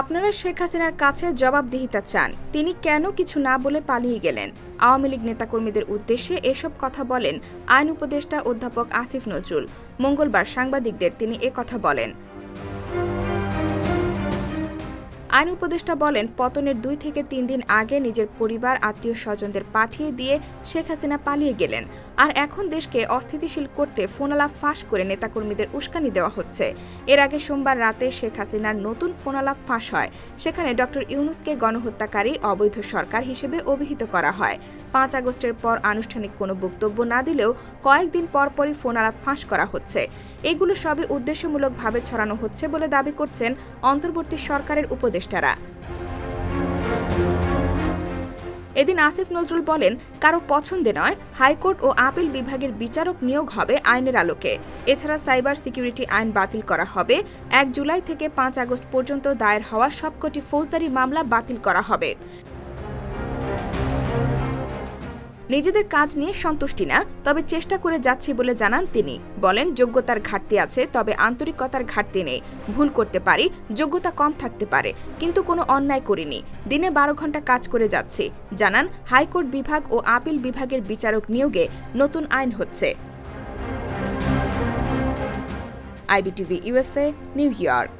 আপনারা শেখ হাসিনার কাছে জবাবদিহিতা চান। তিনি কেন কিছু না বলে পালিয়ে গেলেন? আওয়ামী লীগ নেতাকর্মীদের উদ্দেশ্যে এসব কথা বলেন আইন উপদেষ্টা অধ্যাপক আসিফ নজরুল। মঙ্গলবার সাংবাদিকদের তিনি কথা বলেন। আইন উপদেষ্টা বলেন, পতনের দুই থেকে তিন দিন আগে নিজের পরিবার, আত্মীয় স্বজনদের পাঠিয়ে দিয়ে শেখ হাসিনা পালিয়ে গেলেন। আর এখন দেশকে অস্থিতিশীল করতে ফোনালাপ ফাঁস করে নেতাকর্মীদের উস্কানি দেওয়া হচ্ছে। এর আগে সোমবার রাতে শেখ হাসিনার নতুন ফোনালাপ ফাঁস হয়। সেখানে ডক্টর ইউনুসকে গণহত্যাকারী, অবৈধ সরকার হিসেবে অভিহিত করা হয়। পাঁচ আগস্টের পর আনুষ্ঠানিক কোনো বক্তব্য না দিলেও কয়েকদিন পরপরই ফোনালাপ ফাঁস করা হচ্ছে। এগুলো সবই উদ্দেশ্যমূলকভাবে ছড়ানো হচ্ছে বলে দাবি করছেন অন্তর্বর্তী সরকারের উপদেষ্টারা। এদিন আসিফ নজরুল বলেন, কারও পছন্দে নয়, হাইকোর্ট ও আপিল বিভাগের বিচারক নিয়োগ হবে আইনের আলোকে। এছাড়া সাইবার সিকিউরিটি আইন বাতিল করা হবে। এক জুলাই থেকে পাঁচ আগস্ট পর্যন্ত দায়ের হওয়া সবকটি ফৌজদারি মামলা বাতিল করা হবে। নিজেদের কাজ নিয়ে সন্তুষ্টি না, তবে চেষ্টা করে যাচ্ছি বলে জানান তিনি। বলেন, যোগ্যতার ঘাটতি আছে, তবে আন্তরিকতার ঘাটতি নেই। ভুল করতে পারি, যোগ্যতা কম থাকতে পারে, কিন্তু কোনো অন্যায় করিনি। দিনে বারো ঘণ্টা কাজ করে যাচ্ছি। জানান, হাইকোর্ট বিভাগ ও আপিল বিভাগের বিচারক নিয়োগে নতুন আইন হচ্ছে। IBTV USA New York.